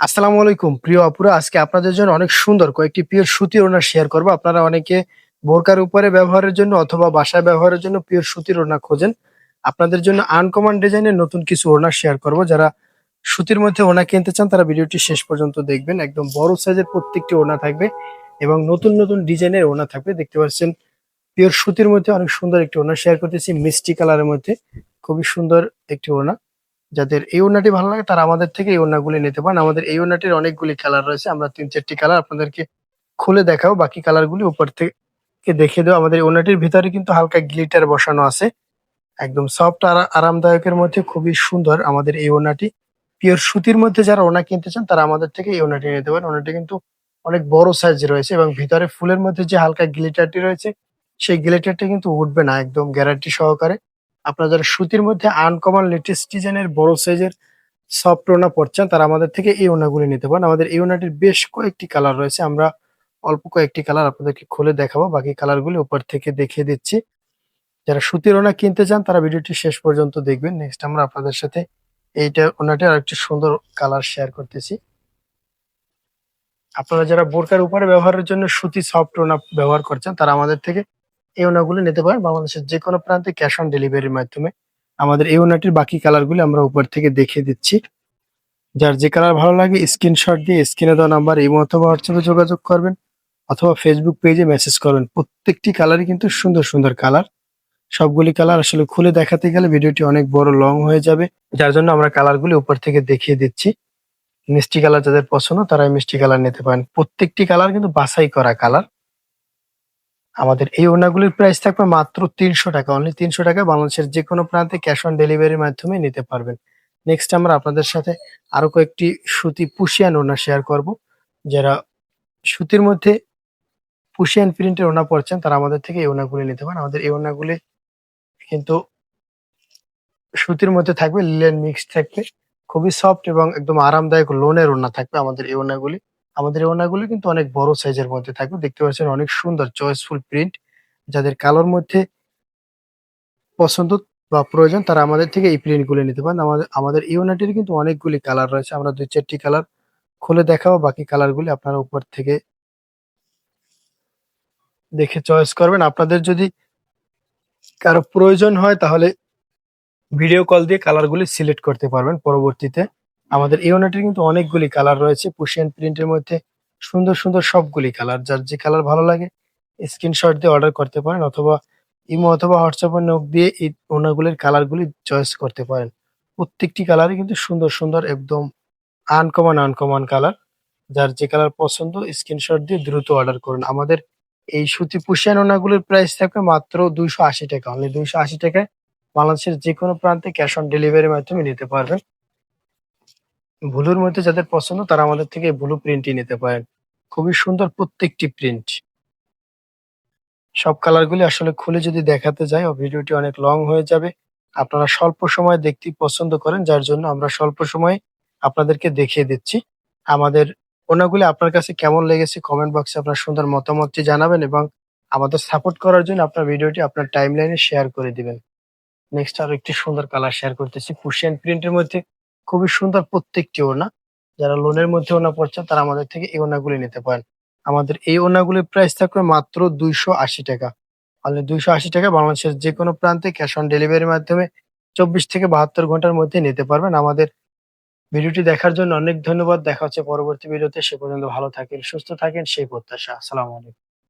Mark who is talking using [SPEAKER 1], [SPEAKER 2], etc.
[SPEAKER 1] আসসালামু আলাইকুম, প্রিয় আপুরা। আজকে আপনাদের জন্য অনেক সুন্দর কয়েকটি পিওর সুতির ওড়না শেয়ার করব। আপনারা অনেকে বোরকার উপরে ব্যবহারের জন্য অথবা বাসায় ব্যবহারের জন্য পিওর সুতির ওড়না খোঁজেন। আপনাদের জন্য আনকমন ডিজাইনের নতুন কিছু ওড়না শেয়ার করব। যারা সুতির মধ্যে ওড়না কিনতে চান, তারা ভিডিওটি শেষ পর্যন্ত দেখবেন। একদম বড় সাইজের প্রত্যেকটি ওড়না থাকবে এবং নতুন নতুন ডিজাইনের ওড়না থাকবে। দেখতে পাচ্ছেন পিওর সুতির মধ্যে অনেক সুন্দর একটি ওড়না শেয়ার করতেছি, মিষ্টি কালারের মধ্যে। খুবই সুন্দর একটি ওড়না। যাদের এই ওড়নাটি ভালো লাগে, তারা আমাদের থেকে এই ওড়নাগুলি নিতে পারেন। আমাদের এই ওড়নাটির অনেকগুলি কালার রয়েছে। আমরা তিন চারটি কালার আপনাদেরকে খুলে দেখাবো। বাকি কালারগুলি উপর থেকে দেখিয়ে দেবো। আমাদের ওড়নাটির ভিতরে কিন্তু হালকা গ্লিটার বসানো আছে। একদম সফট আর আরামদায়কের মধ্যে খুবই সুন্দর আমাদের এই ওড়নাটি। পিওর সুতির মধ্যে যারা ওনা কিনতে চান, তারা আমাদের থেকে এই ওড়নাটি নিতে পারেন। ওনাটি কিন্তু অনেক বড় সাইজ রয়েছে এবং ভিতরে ফুলের মধ্যে যে হালকা গ্লিটারটি রয়েছে, সেই গ্লিটারটি কিন্তু উঠবে না একদম গ্যারান্টি সহকারে। আপনারা যারা সুতির মধ্যে আনকমন লেটেস্ট ডিজাইনের বড় সাইজের সফট ওনা পড়ছেন তারা আমাদের থেকে এই ওনাগুলি নিতে পারেন। আমাদের এই ওনাটির বেশ কয়েকটি কালার রয়েছে, আমরা অল্প কয়েকটি কালার আপনাদেরকে খুলে দেখাবো, বাকি কালারগুলি উপর থেকে দেখিয়ে দিচ্ছি। যারা সুতির ওনা কিনতে চান, তারা ভিডিওটি শেষ পর্যন্ত দেখবেন। নেক্সট আমরা আপনাদের সাথে এইটা ওনাটি আর একটি সুন্দর কালার শেয়ার করতেছি। আপনারা যারা বোরকার উপরে ব্যবহারের জন্য সুতি সফট ওনা ব্যবহার করছেন, তারা আমাদের থেকে এই ওনাগুলো নিতে পারেন। বাংলাদেশের যে কোনো প্রান্তে ক্যাশ অন ডেলিভারির মাধ্যমে। আমাদের এই ওনাটির বাকি কালারগুলি আমরা উপর থেকে দেখিয়ে দিচ্ছি। যার যে কালার ভালো লাগে স্ক্রিনশট দিয়ে স্ক্রিনে দেওয়া নাম্বার এই অথবা হোয়াটসঅ্যাপে যোগাযোগ করবেন অথবা ফেসবুক পেজে মেসেজ করবেন। প্রত্যেকটি কালারই কিন্তু সুন্দর সুন্দর কালার সবগুলি কালার আসলে খুলে দেখাতে গেলে ভিডিওটি অনেক বড় লং হয়ে যাবে। যার জন্য আমরা কালারগুলি উপর থেকে দেখিয়ে দিচ্ছি। মিষ্টি কালার যাদের পছন্দ তারা মিষ্টি কালার নিতে পারেন। প্রত্যেকটি কালার কিন্তু বাছাই করা কালার আমাদের এই ওড়নাগুলির প্রাইস থাকবে মাত্র তিনশো টাকা। অনলি তিনশো টাকা বাংলাদেশের যে কোনো প্রান্তে ক্যাশ অন ডেলিভারির মাধ্যমে নিতে পারবেন। নেক্সট আমরা আপনাদের সাথে আরও কয়েকটি সুতি পুশিয়ান ওড়না শেয়ার করব। যারা সুতির মধ্যে পুশিয়ান প্রিন্টের ওনা পড়ছেন তারা আমাদের থেকে এই ওনাগুলি নিতে পারেন। আমাদের এই ওড়নাগুলি কিন্তু সুতির মধ্যে থাকবে লিলেন মিক্স থাকবে। খুবই সফট এবং একদম আরামদায়ক লোনের ওড়না থাকবে আমাদের এই ওড়নাগুলি। আমাদের এই ওড়নাগুলো কিন্তু অনেক বড় সাইজের মধ্যে থাকবে। দেখতে পাচ্ছেন অনেক সুন্দর চয়েসফুল প্রিন্ট যাদের কালোর মধ্যে পছন্দ বা প্রয়োজন, তারা আমাদের থেকে এই প্রিন্টগুলো নিতে পারেন। আমাদের আমাদের ওড়নাটির কিন্তু অনেকগুলি কালার রয়েছে। আমরা দুই চারটি কালার খুলে দেখাবো। বাকি কালার গুলি আপনারা উপর থেকে দেখে চয়েস করবেন। আপনাদের যদি কারও প্রয়োজন হয়, তাহলে ভিডিও কল দিয়ে কালারগুলি সিলেক্ট করতে পারবেন পরবর্তীতে। আমাদের এই ওনাটির কিন্তু অনেকগুলি কালার রয়েছে পুশিয়ান প্রিন্টের মধ্যে। সুন্দর সুন্দর সবগুলি কালার যার যে কালার ভালো লাগে স্ক্রিনশট দিয়ে অর্ডার করতে পারেন অথবা ইমো অথবা হোয়াটসঅ্যাপে নোক দিয়ে এই ওনাগুলির কালারগুলি চয়েস করতে পারেন। প্রত্যেকটি কালারই কিন্তু সুন্দর সুন্দর, একদম আনকমন আনকমন কালার যার যে কালার পছন্দ স্ক্রিনশট দিয়ে দ্রুত অর্ডার করুন। আমাদের এই সুতি পুশিয়ান ওনাগুলির প্রাইস থাকবে মাত্র দুইশো আশি টাকা। অনলি দুইশো আশি টাকায় বাংলাদেশের যে কোনো প্রান্তে ক্যাশ অন ডেলিভারির মাধ্যমে নিতে পারবেন। ব্লুর মধ্যে যাদের পছন্দ, তারা আমাদের থেকে ব্লু প্রিন্টই নিতে পারেন। খুবই সুন্দর প্রত্যেকটি প্রিন্ট সব কালারগুলি আসলে খুলে যদি দেখাতে যাই ভিডিওটি অনেক লং হয়ে যাবে। আপনারা স্বল্প সময় দেখতে পছন্দ করেন, যার জন্য আমরা স্বল্প সময়ে আপনাদেরকে দেখিয়ে দিচ্ছি। আমাদের ওনাগুলি আপনার কাছে কেমন লেগেছে কমেন্ট বক্সে আপনার সুন্দর মতামতটি জানাবেন এবং আমাদের সাপোর্ট করার জন্য আপনার ভিডিওটি আপনার টাইম লাইনে শেয়ার করে দিবেন। নেক্সট আরও একটি সুন্দর কালার শেয়ার করতেছি কুশিয়ান প্রিন্টের মধ্যে। খুবই সুন্দর প্রত্যেকটি ওনা যারা লোনের মধ্যে ওনা পড়ছে, তারা আমাদের থেকে এই ওনাগুলি নিতে পারেন। আমাদের এই ওনাগুলির প্রাইস থাকবে মাত্র দুইশো আশি টাকা। মানে দুইশো আশি টাকা বাংলাদেশের যে কোনো প্রান্তে ক্যাশ অন ডেলিভারির মাধ্যমে চব্বিশ থেকে বাহাত্তর ঘণ্টার মধ্যে নিতে পারবেন। আমাদের ভিডিওটি দেখার জন্য অনেক ধন্যবাদ। দেখা হচ্ছে পরবর্তী ভিডিওতে। সে পর্যন্ত ভালো থাকেন, সুস্থ থাকেন, সেই প্রত্যাশা। আসসালামু আলাইকুম।